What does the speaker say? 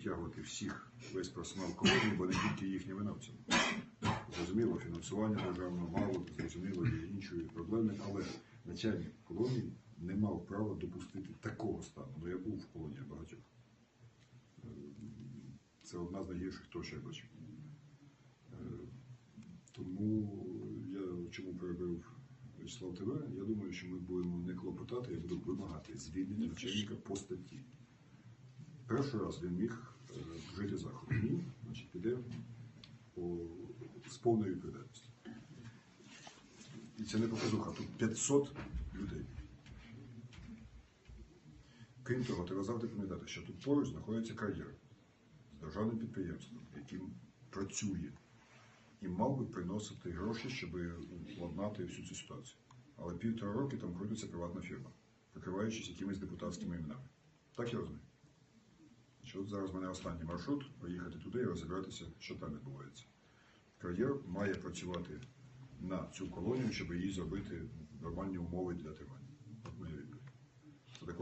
втягувати всіх, весь персонал колонії, бо не тільки їхні винавцям. Зрозуміло, фінансування державного мало, зрозуміло, є іншої проблеми, але начальник колонії не мав права допустити такого стану. Ну я був в колонії багатьох. Е, Це одна з найгірших точок, я бачив. Е, Тому я чому перебив Вячеслав ТВ, я думаю, що ми будемо не клопотати, я буду вимагати звільнення начальника по статті. Перший раз він міг е, вжити заходу. Ні, значить, піде з повною відповідальністю. І це не показуха, тут 500 людей. Крім того, треба завжди пам'ятати, що тут поруч знаходиться кар'єр з державним підприємством, яким працює і мав би приносити гроші, щоб владнати всю цю ситуацію. Але півтора роки там крутиться приватна фірма, прикриваючись якимись депутатськими іменами. Так я розумію. Що зараз в мене останній маршрут поїхати туди і розібратися, що там відбувається. Кар'єр має працювати на цю колонію, щоб їй зробити нормальні умови для тримання.